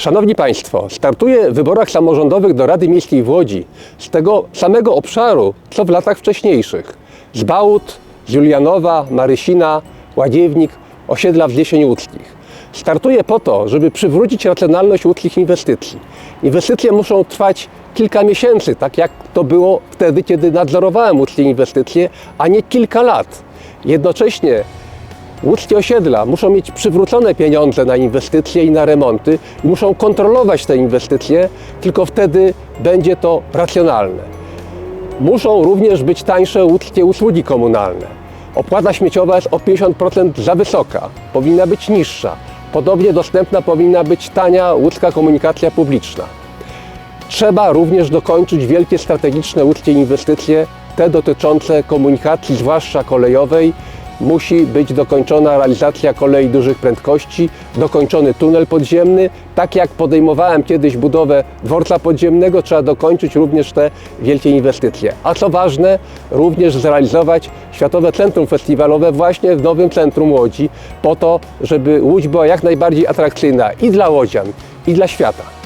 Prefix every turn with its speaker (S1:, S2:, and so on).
S1: Szanowni Państwo, startuję w wyborach samorządowych do Rady Miejskiej w Łodzi z tego samego obszaru, co w latach wcześniejszych. Z Bałut, Julianowa, Marysina, Ładziewnik, osiedla w Zlesieniu Łódzkich. Startuję po to, żeby przywrócić racjonalność łódzkich inwestycji. Inwestycje muszą trwać kilka miesięcy, tak jak to było wtedy, kiedy nadzorowałem łódzkie inwestycje, a nie kilka lat. Jednocześnie Łódzkie osiedla muszą mieć przywrócone pieniądze na inwestycje i na remonty i muszą kontrolować te inwestycje, tylko wtedy będzie to racjonalne. Muszą również być tańsze łódzkie usługi komunalne. Opłata śmieciowa jest o 50% za wysoka, powinna być niższa. Podobnie dostępna powinna być tania łódzka komunikacja publiczna. Trzeba również dokończyć wielkie strategiczne łódzkie inwestycje, te dotyczące komunikacji, zwłaszcza kolejowej. Musi być dokończona realizacja kolei dużych prędkości, dokończony tunel podziemny. Tak jak podejmowałem kiedyś budowę dworca podziemnego, trzeba dokończyć również te wielkie inwestycje. A co ważne, również zrealizować Światowe Centrum Festiwalowe właśnie w nowym centrum Łodzi, po to, żeby Łódź była jak najbardziej atrakcyjna i dla łodzian, i dla świata.